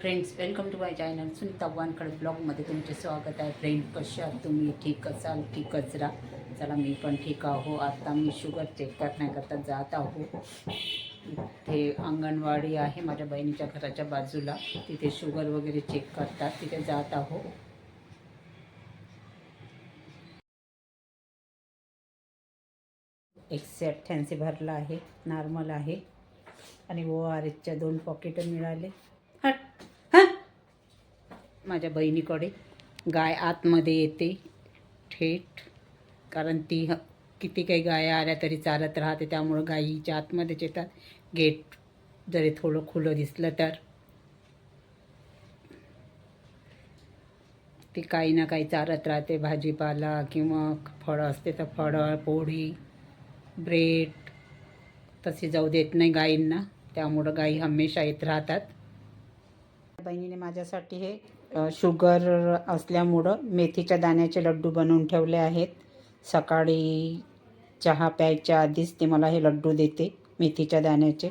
Friends welcome to my channel Sunita Wankhede ब्लॉगमध्ये तुमचे स्वागत आहे. फ्रेंड कसे आहात तुम्ही? ठीक असाल? ठीक कचरा? चला मी पण ठीक आहो. आता मी शुगर चेक करण्याकरता जात आहो. इथे अंगणवाडी आहे माझ्या बहिणीच्या घराच्या बाजूला. तिथे शुगर वगैरे चेक करतात. तिथे जात आहो. एकशे अठ्ठ्याऐंशी भरला आहे. नॉर्मल आहे. आणि ओ आर एसच्या दोन पॉकेटं मिळाले. माझ्या बहिणीकडे. गाय आतमध्ये येते. थेट. कारण ती ह- किती काही गाया आल्या तरी चालत राहते. त्यामुळं गायीच्या आतमध्येच येतात. गेट जरी थोडं खुलं दिसलं तर. ती काही ना काही चालत राहते. भाजीपाला किंवा फळं असते तर फळं पोळी ब्रेड तशी जाऊ देत नाही गायींना. त्यामुळं गायी हमेशा येत राहतात. बहिणीने माझ्यासाठी हे शुगर असल्यामुळं मेथीच्या दाण्याचे लड्डू बनवून ठेवले आहेत. सकाळी चहा प्यायच्या आधीच ते मला हे लड्डू देते मेथीच्या दाण्याचे.